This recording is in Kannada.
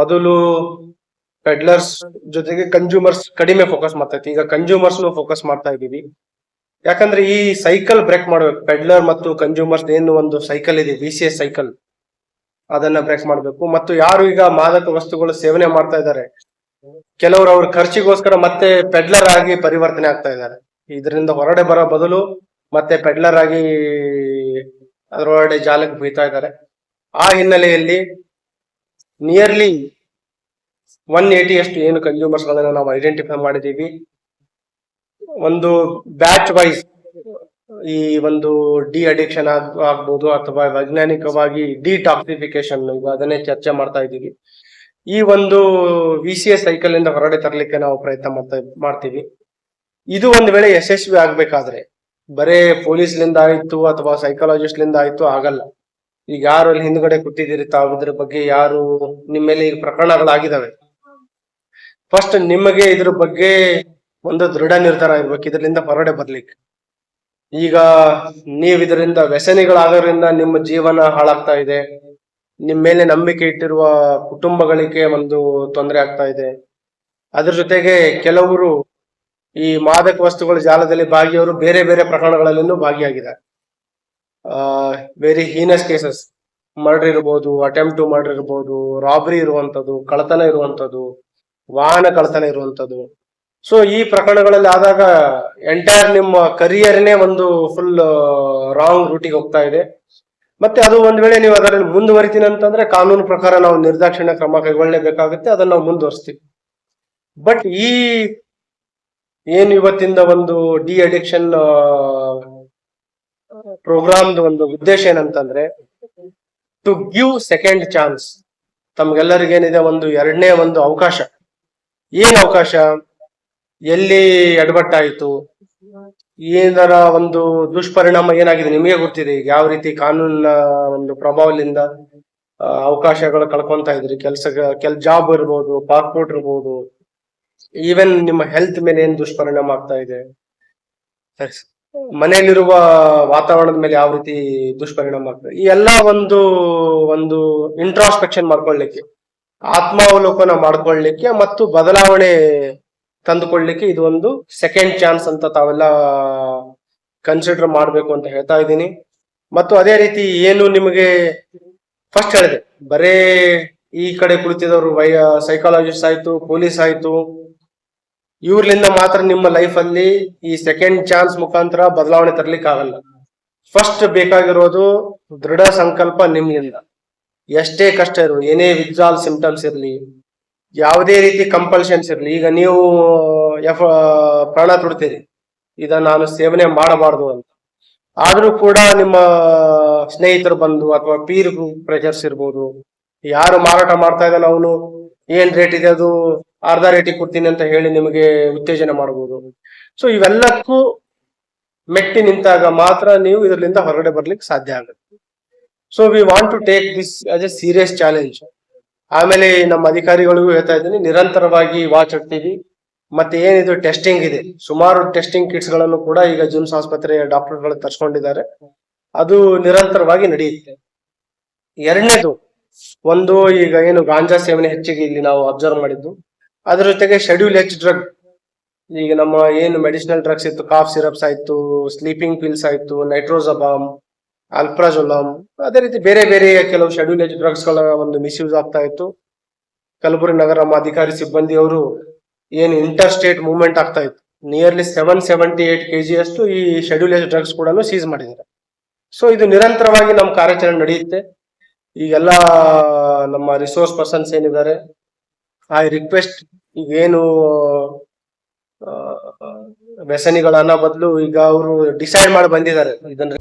ಮೊದಲು ಪೆಡ್ಲರ್ಸ್ ಜೊತೆಗೆ ಕನ್ಸ್ಯೂಮರ್ಸ್ ಕಡಿಮೆ ಫೋಕಸ್ ಮಾಡ್ತಾ ಇತ್ತು ಈಗ ಕನ್ಸ್ಯೂಮರ್ಸ್ ಫೋಕಸ್ ಮಾಡ್ತಾ ಇದೀವಿ ಯಾಕಂದ್ರೆ ಈ ಸೈಕಲ್ ಬ್ರೇಕ್ ಮಾಡ್ಬೇಕು. ಪೆಡ್ಲರ್ ಮತ್ತು ಕನ್ಸ್ಯೂಮರ್ಸ್ ಏನು ಒಂದು ಸೈಕಲ್ ಇದೆ ವಿ ಸಿ ಸೈಕಲ್ ಅದನ್ನ ಬ್ರೇಕ್ ಮಾಡಬೇಕು. ಮತ್ತು ಯಾರು ಈಗ ಮಾದಕ ವಸ್ತುಗಳು ಸೇವನೆ ಮಾಡ್ತಾ ಇದ್ದಾರೆ, ಕೆಲವರು ಅವ್ರ ಖರ್ಚಿಗೋಸ್ಕರ ಮತ್ತೆ ಪೆಡ್ಲರ್ ಆಗಿ ಪರಿವರ್ತನೆ ಆಗ್ತಾ ಇದ್ದಾರೆ. ಇದರಿಂದ ಹೊರಡೆ ಬರೋ ಬದಲು ಮತ್ತೆ ಪೆಡ್ಲರ್ ಆಗಿ ಅದರೊಳಗಡೆ ಜಾಲಕ್ಕೆ ಬೀಳ್ತಾ ಇದ್ದಾರೆ. ಆ ಹಿನ್ನೆಲೆಯಲ್ಲಿ ನಿಯರ್ಲಿ ಒನ್ ಏಟಿ ಅಷ್ಟು ಏನು ಕನ್ಸ್ಯೂಮರ್ಸ್ ನಾವು ಐಡೆಂಟಿಫೈ ಮಾಡಿದೀವಿ ಒಂದು ಬ್ಯಾಚ್ ವೈಸ್ ಈ ಒಂದು ಡಿ ಅಡಿಕ್ಷನ್ ಆಗ್ಬೋದು ಅಥವಾ ವೈಜ್ಞಾನಿಕವಾಗಿ ಡಿ ಟಾಕ್ಸಿಫಿಕೇಶನ್ ಅದನ್ನೇ ಚರ್ಚೆ ಮಾಡ್ತಾ ಇದ್ದೀವಿ. ಈ ಒಂದು ವಿ ಸಿ ಎಸ್ ಸೈಕಲ್ ಇಂದ ಹೊರಡೆ ತರಲಿಕ್ಕೆ ನಾವು ಪ್ರಯತ್ನ ಮಾಡ್ತಾ ಮಾಡ್ತೀವಿ. ಇದು ಒಂದು ವೇಳೆ ಯಶಸ್ವಿ ಆಗ್ಬೇಕಾದ್ರೆ ಬರೇ ಪೊಲೀಸ್ಲಿಂದ ಆಯ್ತು ಅಥವಾ ಸೈಕಾಲಜಿಸ್ಟ್ ಲಿಂದ ಆಯ್ತು ಆಗಲ್ಲ. ಈಗ ಯಾರು ಅಲ್ಲಿ ಹಿಂದ್ಗಡೆ ಕೂತಿದ್ದೀರಿ, ತಾವು ಇದ್ರ ಬಗ್ಗೆ ಯಾರು ನಿಮ್ಮ ಮೇಲೆ ಈಗ ಪ್ರಕರಣಗಳಾಗಿದ್ದಾವೆ? ಫಸ್ಟ್ ನಿಮಗೆ ಇದ್ರ ಬಗ್ಗೆ ಒಂದು ದೃಢ ನಿರ್ಧಾರ ಇರ್ಬೇಕು, ಇದರಿಂದ ಹೊರಗಡೆ ಬರ್ಲಿಕ್ಕೆ. ಈಗ ನೀವ್ ಇದರಿಂದ ವ್ಯಸನಿಗಳಾಗೋದ್ರಿಂದ ನಿಮ್ಮ ಜೀವನ ಹಾಳಾಗ್ತಾ ಇದೆ. ನಿಮ್ಮ ಮೇಲೆ ನಂಬಿಕೆ ಇಟ್ಟಿರುವ ಕುಟುಂಬಗಳಿಗೆ ಒಂದು ತೊಂದರೆ ಆಗ್ತಾ ಇದೆ. ಅದ್ರ ಜೊತೆಗೆ ಕೆಲವರು ಈ ಮಾದಕ ವಸ್ತುಗಳ ಜಾಲದಲ್ಲಿ ಭಾಗಿಯವರು ಬೇರೆ ಬೇರೆ ಪ್ರಕರಣಗಳಲ್ಲಿ ಭಾಗಿಯಾಗಿದ್ದಾರೆ. ವೆರಿ ಹೀನಸ್ ಕೇಸಸ್ ಮರ್ಡರ್ ಇರ್ಬೋದು ಅಟೆಂಪ್ಟ್ ಟು ಮರ್ಡರ್ ಇರ್ಬೋದು ರಾಬರಿ ಇರುವಂತದ್ದು ಕಳತನ ಇರುವಂತದ್ದು ವಾಹನ ಕಳತನ ಇರುವಂತದ್ದು ಸೊ ಈ ಪ್ರಕರಣಗಳಲ್ಲಿ ಆದಾಗ ಎಂಟೈರ್ ನಿಮ್ಮ ಕರಿಯರ್ನೇ ಒಂದು ಫುಲ್ ರಾಂಗ್ ರೂಟಿಗೆ ಹೋಗ್ತಾ ಇದೆ. ಮತ್ತೆ ಅದು ಒಂದ್ ವೇಳೆ ನೀವು ಅದರಲ್ಲಿ ಮುಂದುವರಿತೀನಿ ಅಂತಂದ್ರೆ ಕಾನೂನು ಪ್ರಕಾರ ನಾವು ನಿರ್ದಾಕ್ಷಿಣ್ಯ ಕ್ರಮ ಕೈಗೊಳ್ಳಲೇಬೇಕಾಗುತ್ತೆ, ಅದನ್ನ ನಾವು ಮುಂದುವರಿಸ್ತೀವಿ. ಬಟ್ ಈ, ಏನು ಇವತ್ತಿಂದ ಒಂದು ಡಿ ಅಡಿಕ್ಷನ್ ಪ್ರೋಗ್ರಾಮ್ದು ಒಂದು ಉದ್ದೇಶ ಏನಂತಂದ್ರೆ ಟು ಗಿವ್ ಸೆಕೆಂಡ್ ಚಾನ್ಸ್ ತಮ್ಗೆಲ್ಲರಿಗೇನಿದೆ ಒಂದು ಎರಡನೇ ಒಂದು ಅವಕಾಶ. ಏನ್ ಅವಕಾಶ? ಎಲ್ಲಿ ಎಡಬಟ್ಟಾಯಿತು ಏನರ ಒಂದು ದುಷ್ಪರಿಣಾಮ ಏನಾಗಿದೆ? ನಿಮಗೆ ಗೊತ್ತಿದೆ ಈಗ ಯಾವ ರೀತಿ ಕಾನೂನಿನ ಒಂದು ಪ್ರಭಾವದಿಂದ ಅವಕಾಶಗಳು ಕಳ್ಕೊಂತ ಇದ್ರಿ. ಕೆಲಸ, ಕೆಲ್ ಜಾಬ್ ಇರ್ಬೋದು ಪಾಸ್ಪೋರ್ಟ್ ಇರ್ಬೋದು ಈವನ್ ನಿಮ್ಮ ಹೆಲ್ತ್ ಮೇಲೆ ಏನ್ ದುಷ್ಪರಿಣಾಮ ಆಗ್ತಾ ಇದೆ? ಮನೆಯಲ್ಲಿರುವ ವಾತಾವರಣದ ಮೇಲೆ ಯಾವ ರೀತಿ ದುಷ್ಪರಿಣಾಮ ಆಗ್ತದೆ? ಈ ಎಲ್ಲ ಒಂದು ಒಂದು ಇಂಟ್ರಾಸ್ಪೆಕ್ಷನ್ ಮಾಡ್ಕೊಳ್ಳಿಕ್ಕೆ, ಆತ್ಮಾವಲೋಕನ ಮಾಡ್ಕೊಳ್ಳಿಕ್ಕೆ ಮತ್ತು ಬದಲಾವಣೆ ತಂದುಕೊಳ್ಳಿಕ್ಕೆ ಇದು ಒಂದು ಸೆಕೆಂಡ್ ಚಾನ್ಸ್ ಅಂತ ತಾವೆಲ್ಲ ಕನ್ಸಿಡರ್ ಮಾಡ್ಬೇಕು ಅಂತ ಹೇಳ್ತಾ ಇದ್ದೀನಿ. ಮತ್ತು ಅದೇ ರೀತಿ ಏನು ನಿಮಗೆ ಫಸ್ಟ್ ಹೇಳಿದೆ, ಬರೇ ಈ ಕಡೆ ಕುಳಿತಿದವರು ವೈ ಸೈಕಾಲಜಿಸ್ಟ್ ಆಯ್ತು ಪೊಲೀಸ್ ಆಯ್ತು ಇವ್ರಲಿಂದ ಮಾತ್ರ ನಿಮ್ಮ ಲೈಫ್ ಅಲ್ಲಿ ಈ ಸೆಕೆಂಡ್ ಚಾನ್ಸ್ ಮುಖಾಂತರ ಬದಲಾವಣೆ ತರ್ಲಿಕ್ಕೆ ಆಗಲ್ಲ. ಫಸ್ಟ್ ಬೇಕಾಗಿರೋದು ದೃಢ ಸಂಕಲ್ಪ ನಿಮ್ಮಿಂದ. ಎಷ್ಟೇ ಕಷ್ಟ ಇರಲಿ, ಏನೇ ವಿತ್ಡ್ರಾಲ್ ಸಿಂಪ್ಟಮ್ಸ್ ಇರಲಿ, ಯಾವುದೇ ರೀತಿ ಕಂಪಲ್ಷನ್ಸ್ ಇರಲಿ, ಈಗ ನೀವು ಎಫ್ ಪ್ರಾಣ ತೊಡ್ತೀರಿ ಇದನ್ನ ನಾನು ಸೇವನೆ ಮಾಡಬಾರ್ದು ಅಂತ. ಆದ್ರೂ ಕೂಡ ನಿಮ್ಮ ಸ್ನೇಹಿತರು ಬಂದು ಅಥವಾ ಪೀರ್ ಪ್ರೆಷರ್ಸ್ ಇರ್ಬೋದು, ಯಾರು ಮಾರಾಟ ಮಾಡ್ತಾ ಇದ್ದಾನೆ ಅವನು, ಏನ್ ರೇಟ್ ಇದೆ ಅದು? ಅರ್ಧ ರೇಟಿಗೆ ಕೊಡ್ತೀನಿ ಅಂತ ಹೇಳಿ ನಿಮಗೆ ಉತ್ತೇಜನ ಮಾಡಬಹುದು ಸೊ ಇವೆಲ್ಲಕ್ಕೂ ಮೆಟ್ಟಿ ನಿಂತಾಗ ಮಾತ್ರ ನೀವು ಇದರಿಂದ ಹೊರಗಡೆ ಬರ್ಲಿಕ್ಕೆ ಸಾಧ್ಯ ಆಗುತ್ತೆ. So we want to take this as a serious challenge ಆಮೇಲೆ ನಮ್ಮ ಅಧಿಕಾರಿಗಳಿಗೂ ಹೇಳ್ತಾ ಇದ್ದೀನಿ, ನಿರಂತರವಾಗಿ ವಾಚ್ ಇಡ್ತೀವಿ. ಮತ್ತೆ ಏನಿದು ಟೆಸ್ಟಿಂಗ್ ಇದೆ. ಸುಮಾರು ಟೆಸ್ಟಿಂಗ್ ಕಿಟ್ಸ್ಗಳನ್ನು ಕೂಡ ಈಗ ಜಿಮ್ಸ್ ಆಸ್ಪತ್ರೆಯ ಡಾಕ್ಟರ್ಗಳು ತರ್ಸ್ಕೊಂಡಿದ್ದಾರೆ. ಅದು ನಿರಂತರವಾಗಿ ನಡೆಯುತ್ತೆ. ಎರಡನೇದು, ಒಂದು ಈಗ ಏನು ಗಾಂಜಾ ಸೇವನೆ ಹೆಚ್ಚಿಗೆ ಇಲ್ಲಿ ನಾವು ಅಬ್ಸರ್ವ್ ಮಾಡಿದ್ದು. ಅದ್ರ ಜೊತೆಗೆ ಶೆಡ್ಯೂಲ್ ಎಚ್ ಡ್ರಗ್ ಈಗ ನಮ್ಮ ಏನು ಮೆಡಿಸಿನಲ್ ಡ್ರಗ್ಸ್ ಇತ್ತು ಕಾಫ್ ಸಿರಪ್ಸ್ ಆಯ್ತು ಸ್ಲೀಪಿಂಗ್ ಪಿಲ್ಸ್ ಆಯ್ತು ನೈಟ್ರೋಜಬಾಮ್ ಅಲ್ಪ್ರಾಜೊಲಾಮ್ ಅದೇ ರೀತಿ ಬೇರೆ ಬೇರೆ ಕೆಲವು ಶೆಡ್ಯೂಲ್ ಎಚ್ ಡ್ರಗ್ಸ್ಗಳ ಒಂದು ಮಿಸ್ಯೂಸ್ ಆಗ್ತಾ ಇತ್ತು. ಕಲಬುರಗಿ ನಗರ ನಮ್ಮ ಅಧಿಕಾರಿ ಸಿಬ್ಬಂದಿ ಅವರು ಏನು ಇಂಟರ್ ಸ್ಟೇಟ್ ಮೂವ್ಮೆಂಟ್ ಆಗ್ತಾ ಇತ್ತು. Nearly seven seventy eight KG ಅಷ್ಟು ಈ ಶೆಡ್ಯೂಲ್ ಎಚ್ ಡ್ರಗ್ಸ್ ಕೂಡ ಸೀಸ್ ಮಾಡಿದ್ದಾರೆ. ಸೊ ಇದು ನಿರಂತರವಾಗಿ ನಮ್ಮ ಕಾರ್ಯಾಚರಣೆ ನಡೆಯುತ್ತೆ. ಈಗೆಲ್ಲ ನಮ್ಮ ರಿಸೋರ್ಸ್ ಪರ್ಸನ್ಸ್ ಏನಿದ್ದಾರೆ ಐ ರಿಕ್ವೆಸ್ಟ್ ಈಗ ಏನು ಆ, ವ್ಯಸನಿಗಳ ಅನ್ನೋ ಬದಲು ಈಗ ಅವರು ಡಿಸೈಡ್ ಮಾಡಿ ಬಂದಿದ್ದಾರೆ. ಇದನ್ನ